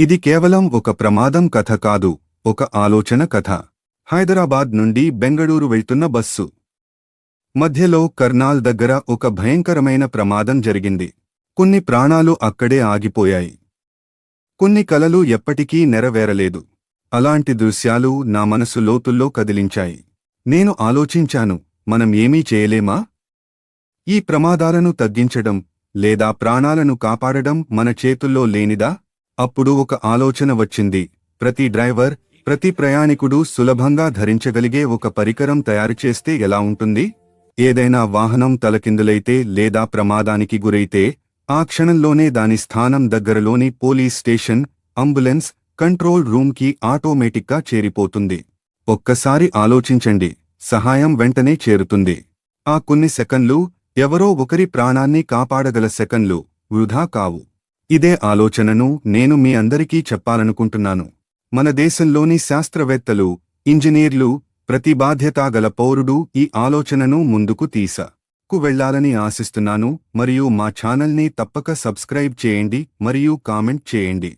ఇది కేవలం ఒక ప్రమాదం కథ కాదు ఒక ఆలోచన కథ. హైదరాబాద్ నుండి బెంగళూరు వెళ్తున్న బస్సు. మధ్యలో కర్నాల్ దగ్గర ఒక భయంకరమైన ప్రమాదం జరిగింది. కొన్ని ప్రాణాలు అక్కడే ఆగిపోయాయి. కొన్ని కలలు ఎప్పటికీ నెరవేరలేదు. అలాంటి దృశ్యాలు నా మనసు లోతుల్లో కదిలించాయి. నేను ఆలోచించాను మనం ఏమీ చేయలేమా? ఈ ప్రమాదాలను తగ్గించడం లేదా ప్రాణాలను కాపాడడం మన చేతుల్లో లేనిదా? అప్పుడు ఒక ఆలోచన వచ్చింది. ప్రతి డ్రైవర్ ప్రతి ప్రయాణికుడు సులభంగా ధరించగలిగే ఒక పరికరం తయారు చేస్తే ఎలా ఉంటుంది? ఏదైనా వాహనం తలకిందులైతే లేదా ప్రమాదానికి గురైతే ఆ క్షణంలోనే దాని స్థానం దగ్గరలోని పోలీస్ స్టేషన్ అంబులెన్స్ కంట్రోల్ రూమ్కి ఆటోమేటిక్గా చేరిపోతుంది. ఒక్కసారి ఆలోచించండి. సహాయం వెంటనే చేరుతుంది. ఆ కొన్ని సెకన్లు ఎవరో ఒకరి ప్రాణాన్ని కాపాడగల సెకన్లు వృధా కావు. ఇదే ఆలోచనను నేను మీ అందరికీ చెప్పాలనుకుంటున్నాను. మన దేశంలోని శాస్త్రవేత్తలు ఇంజనీర్లు ప్రతి బాధ్యతాగల పౌరుడు ఈ ఆలోచనను ముందుకు తీసా కు వెళ్ళాలని ఆశిస్తున్నాను. మరియు మా ఛానల్ని తప్పక సబ్స్క్రైబ్ చేయండి మరియు కామెంట్ చేయండి.